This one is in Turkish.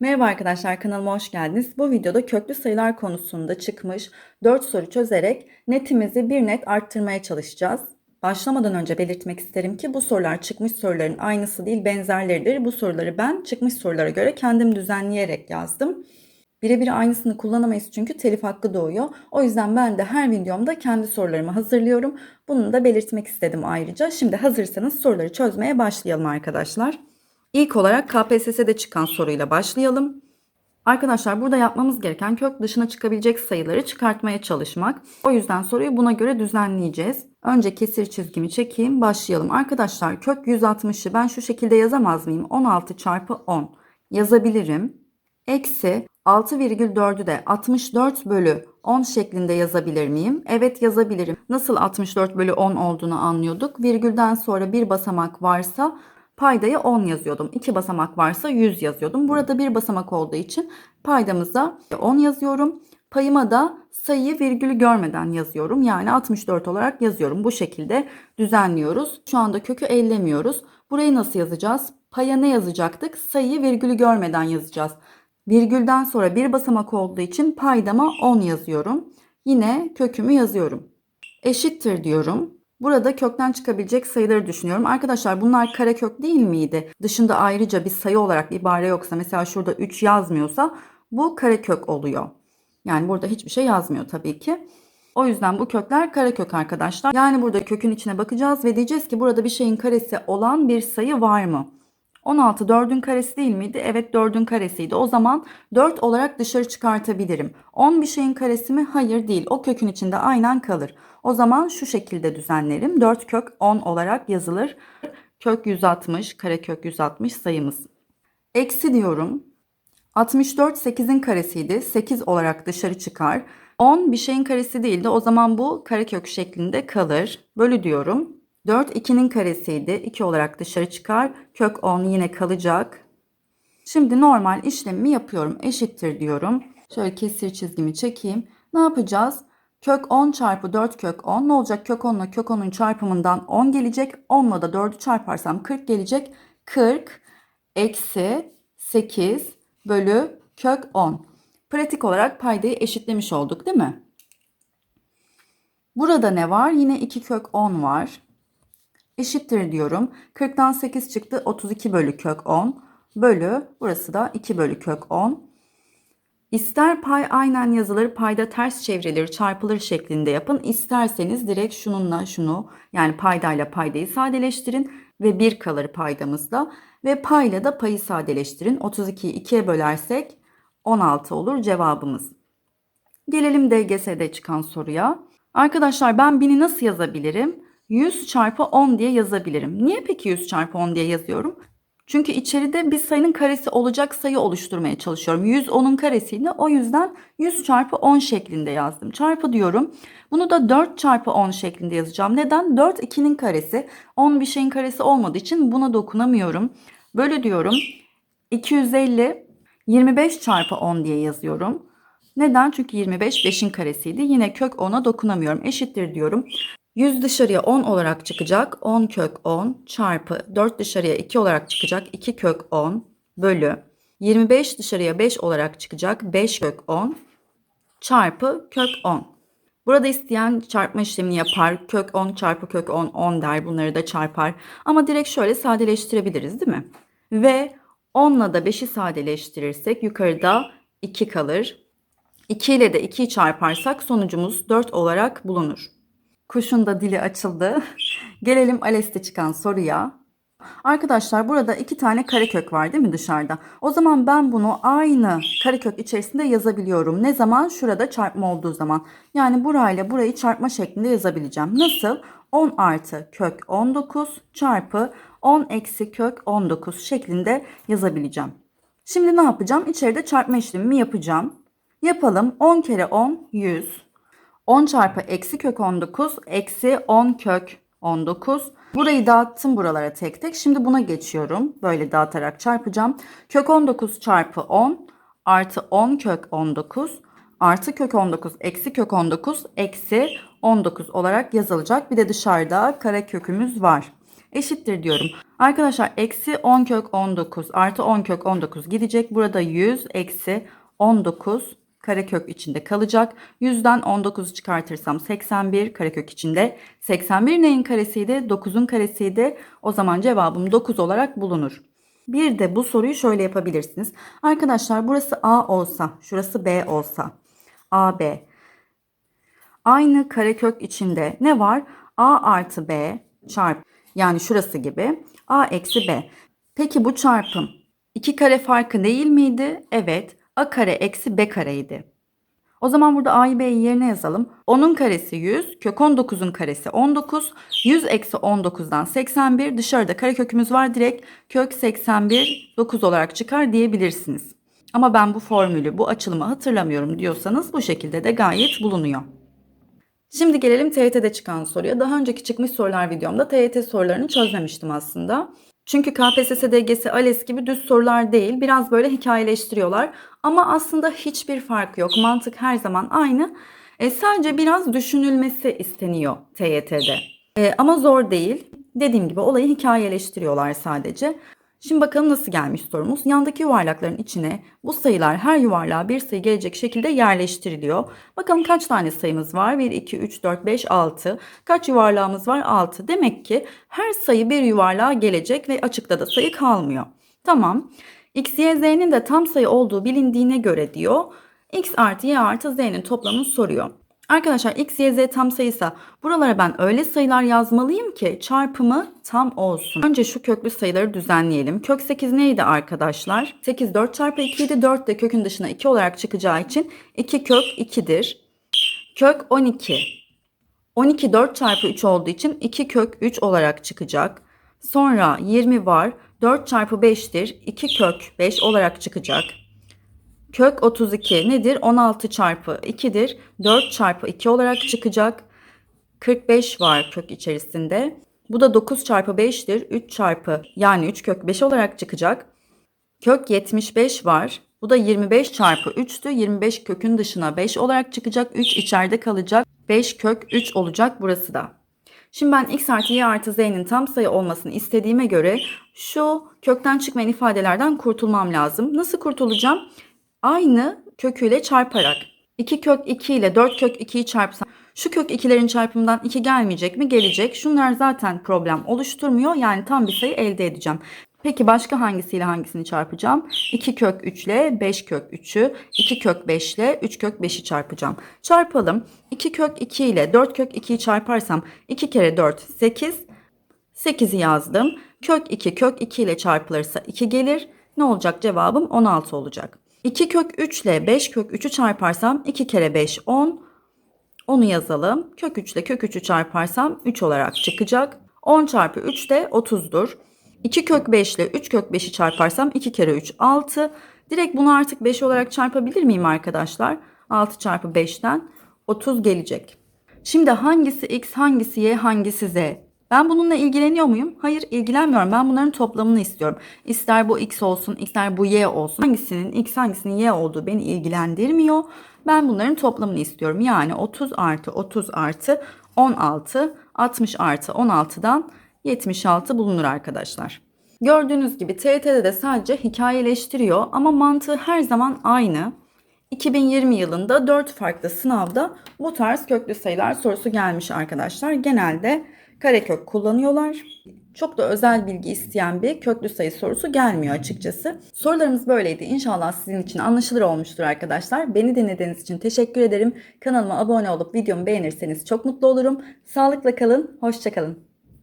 Merhaba arkadaşlar kanalıma hoş geldiniz. Bu videoda köklü sayılar konusunda çıkmış 4 soru çözerek netimizi bir net arttırmaya çalışacağız. Başlamadan önce belirtmek isterim ki bu sorular çıkmış soruların aynısı değil benzerleridir. Bu soruları ben çıkmış sorulara göre kendim düzenleyerek yazdım. Birebir aynısını kullanamayız çünkü telif hakkı doğuyor. O yüzden ben de her videomda kendi sorularımı hazırlıyorum. Bunu da belirtmek istedim ayrıca. Şimdi hazırsanız soruları çözmeye başlayalım arkadaşlar. İlk olarak KPSS'de çıkan soruyla başlayalım. Arkadaşlar burada yapmamız gereken kök dışına çıkabilecek sayıları çıkartmaya çalışmak. O yüzden soruyu buna göre düzenleyeceğiz. Önce kesir çizgimi çekeyim başlayalım. Arkadaşlar kök 160'ı ben şu şekilde yazamaz mıyım? 16 çarpı 10 yazabilirim. Eksi 6,4'ü de 64 bölü 10 şeklinde yazabilir miyim? Evet yazabilirim. Nasıl 64 bölü 10 olduğunu anlıyorduk. Virgülden sonra bir basamak varsa paydayı 10 yazıyordum. 2 basamak varsa 100 yazıyordum. Burada bir basamak olduğu için paydamıza 10 yazıyorum. Payıma da sayıyı virgülü görmeden yazıyorum. Yani 64 olarak yazıyorum. Bu şekilde düzenliyoruz. Şu anda kökü ellemiyoruz. Burayı nasıl yazacağız? Paya ne yazacaktık? Sayıyı virgülü görmeden yazacağız. Virgülden sonra bir basamak olduğu için paydama 10 yazıyorum. Yine kökümü yazıyorum. Eşittir diyorum. Burada kökten çıkabilecek sayıları düşünüyorum. Arkadaşlar bunlar karekök değil miydi? Dışında ayrıca bir sayı olarak ibare yoksa mesela şurada 3 yazmıyorsa bu karekök oluyor. Yani burada hiçbir şey yazmıyor tabii ki. O yüzden bu kökler karekök arkadaşlar. Yani burada kökün içine bakacağız ve diyeceğiz ki burada bir şeyin karesi olan bir sayı var mı? 16 4'ün karesi değil miydi? Evet 4'ün karesiydi. O zaman 4 olarak dışarı çıkartabilirim. 10 bir şeyin karesi mi? Hayır değil. O kökün içinde aynen kalır. O zaman şu şekilde düzenlerim. 4 kök 10 olarak yazılır. Kök 160, karekök 160 sayımız. Eksi diyorum. 64 8'in karesiydi. 8 olarak dışarı çıkar. 10 bir şeyin karesi değildi. O zaman bu karekök şeklinde kalır. Bölü diyorum. 4 2'nin karesiydi. 2 olarak dışarı çıkar. Kök 10 yine kalacak. Şimdi normal işlemimi yapıyorum. Eşittir diyorum. Şöyle kesir çizgimi çekeyim. Ne yapacağız? Kök 10 çarpı 4 kök 10 ne olacak? Kök 10 ile kök 10'un çarpımından 10 gelecek. 10 ile da 4'ü çarparsam 40 gelecek. 40 eksi 8 bölü kök 10. Pratik olarak paydayı eşitlemiş olduk değil mi? Burada ne var? Yine 2 kök 10 var. Eşittir diyorum. 40'tan 8 çıktı. 32 bölü kök 10 bölü burası da 2 bölü kök 10. İster pay aynen yazılır, payda ters çevrilir, çarpılır şeklinde yapın. İsterseniz direkt şununla şunu yani paydayla paydayı sadeleştirin ve 1 kalır paydamızda. Ve payla da payı sadeleştirin. 32'yi 2'ye bölersek 16 olur cevabımız. Gelelim DGS'de çıkan soruya. Arkadaşlar ben 1000'i nasıl yazabilirim? 100 çarpı 10 diye yazabilirim. Niye peki 100 çarpı 10 diye yazıyorum? Çünkü içeride bir sayının karesi olacak sayı oluşturmaya çalışıyorum. 100 10'un karesiydi. O yüzden 100 çarpı 10 şeklinde yazdım. Çarpı diyorum. Bunu da 4 çarpı 10 şeklinde yazacağım. Neden? 4 2'nin karesi. 10 bir şeyin karesi olmadığı için buna dokunamıyorum. Böyle diyorum. 250 25 çarpı 10 diye yazıyorum. Neden? Çünkü 25 5'in karesiydi. Yine kök 10'a dokunamıyorum. Eşittir diyorum. 100 dışarıya 10 olarak çıkacak. 10 kök 10 çarpı 4 dışarıya 2 olarak çıkacak. 2 kök 10 bölü 25 dışarıya 5 olarak çıkacak. 5 kök 10 çarpı kök 10. Burada isteyen çarpma işlemini yapar. Kök 10 çarpı kök 10 10 der. Bunları da çarpar. Ama direkt şöyle sadeleştirebiliriz değil mi? Ve 10 ile da 5'i sadeleştirirsek yukarıda 2 kalır. 2 ile de 2'yi çarparsak sonucumuz 4 olarak bulunur. Kuşun da dili açıldı. Gelelim ALES'te çıkan soruya. Arkadaşlar burada iki tane karekök var değil mi dışarıda? O zaman ben bunu aynı karekök içerisinde yazabiliyorum. Ne zaman? Şurada çarpma olduğu zaman. Yani burayla burayı çarpma şeklinde yazabileceğim. Nasıl? 10 artı kök 19 çarpı 10 eksi kök 19 şeklinde yazabileceğim. Şimdi ne yapacağım? İçeride çarpma işlemimi yapacağım. Yapalım. 10 kere 10 100. 10 çarpı eksi kök 19 eksi 10 kök 19. Burayı dağıttım buralara tek tek. Şimdi buna geçiyorum. Böyle dağıtarak çarpacağım. Kök 19 çarpı 10 artı 10 kök 19 artı kök 19 eksi kök 19 eksi 19 olarak yazılacak. Bir de dışarıda kare kökümüz var. eşittir diyorum. Arkadaşlar eksi 10 kök 19 artı 10 kök 19 gidecek. Burada 100 eksi 19 karekök içinde kalacak. 100'den 19'u çıkartırsam 81 karekök içinde. 81 neyin karesiydi? 9'un karesiydi. O zaman cevabım 9 olarak bulunur. Bir de bu soruyu şöyle yapabilirsiniz. Arkadaşlar burası A olsa, şurası B olsa. AB. Aynı karekök içinde ne var? A artı B çarp yani şurası gibi A eksi B. Peki bu çarpım iki kare farkı değil miydi? Evet. A kare eksi B kareydi. O zaman burada A'yı B'yi yerine yazalım. 10'un karesi 100, kök 19'un karesi 19. 100 eksi 19'dan 81. Dışarıda karekökümüz var. Direkt kök 81 9 olarak çıkar diyebilirsiniz. Ama ben bu formülü, bu açılımı hatırlamıyorum diyorsanız bu şekilde de gayet bulunuyor. Şimdi gelelim TYT'de çıkan soruya. Daha önceki çıkmış sorular videomda TYT sorularını çözmemiştim aslında. Çünkü KPSS, DGS, ALES gibi düz sorular değil. Biraz böyle hikayeleştiriyorlar. Ama aslında hiçbir fark yok. Mantık her zaman aynı. E, sadece biraz düşünülmesi isteniyor TYT'de. E, ama zor değil. Dediğim gibi olayı hikayeleştiriyorlar sadece. Şimdi bakalım nasıl gelmiş sorumuz. Yandaki yuvarlakların içine bu sayılar her yuvarlığa bir sayı gelecek şekilde yerleştiriliyor. Bakalım kaç tane sayımız var? 1, 2, 3, 4, 5, 6. Kaç yuvarlağımız var? 6. Demek ki her sayı bir yuvarlığa gelecek ve açıkta da sayı kalmıyor. Tamam. X, Y, Z'nin de tam sayı olduğu bilindiğine göre diyor. X artı Y artı Z'nin toplamını soruyor. Arkadaşlar x, y, z tam sayıysa buralara ben öyle sayılar yazmalıyım ki çarpımı tam olsun. Önce şu köklü sayıları düzenleyelim. Kök 8 neydi arkadaşlar? 8 4 çarpı 2 idi. 4 de kökün dışına 2 olarak çıkacağı için 2 kök 2'dir. Kök 12. 12 4 çarpı 3 olduğu için 2 kök 3 olarak çıkacak. Sonra 20 var. 4 çarpı 5'tir. 2 kök 5 olarak çıkacak. Kök 32 nedir? 16 çarpı 2'dir. 4 çarpı 2 olarak çıkacak. 45 var kök içerisinde. Bu da 9 çarpı 5'tir. 3 çarpı yani 3 kök 5 olarak çıkacak. Kök 75 var. Bu da 25 çarpı 3'tü. 25 kökün dışına 5 olarak çıkacak. 3 içeride kalacak. 5 kök 3 olacak burası da. Şimdi ben x artı y artı z'nin tam sayı olmasını istediğime göre şu kökten çıkmayan ifadelerden kurtulmam lazım. Nasıl kurtulacağım? Aynı köküyle çarparak. 2 kök 2 ile 4 kök 2'yi çarpsam şu kök 2'lerin çarpımından 2 gelmeyecek mi? Gelecek. Şunlar zaten problem oluşturmuyor. Yani tam bir sayı elde edeceğim. Peki başka hangisiyle hangisini çarpacağım? 2 kök 3 ile 5 kök 3'ü, 2 kök 5 ile 3 kök 5'i çarpacağım. Çarpalım. 2 kök 2 ile 4 kök 2'yi çarparsam 2 kere 4 8. 8'i yazdım. Kök 2 kök 2 ile çarpılırsa 2 gelir. Ne olacak cevabım? 16 olacak. 2 kök 3 ile 5 kök 3'ü çarparsam 2 kere 5 10. Onu yazalım. Kök 3 ile kök 3'ü çarparsam 3 olarak çıkacak. 10 çarpı 3 de 30'dur. 2 kök 5 ile 3 kök 5'i çarparsam 2 kere 3 6. Direkt bunu artık 5 olarak çarpabilir miyim arkadaşlar? 6 çarpı 5'ten 30 gelecek. Şimdi hangisi x, hangisi y, hangisi z? Ben bununla ilgileniyor muyum? Hayır ilgilenmiyorum. Ben bunların toplamını istiyorum. İster bu x olsun, ister bu y olsun. Hangisinin x, hangisinin y olduğu beni ilgilendirmiyor. Ben bunların toplamını istiyorum. Yani 30 artı 30 artı 16, 60 artı 16'dan 76 bulunur arkadaşlar. Gördüğünüz gibi TYT'de de sadece hikayeleştiriyor ama mantığı her zaman aynı. 2020 yılında 4 farklı sınavda bu tarz köklü sayılar sorusu gelmiş arkadaşlar. Genelde karekök kullanıyorlar. Çok da özel bilgi isteyen bir köklü sayı sorusu gelmiyor açıkçası. Sorularımız böyleydi. İnşallah sizin için anlaşılır olmuştur arkadaşlar. Beni dinlediğiniz için teşekkür ederim. Kanalıma abone olup videomu beğenirseniz çok mutlu olurum. Sağlıkla kalın, hoşçakalın.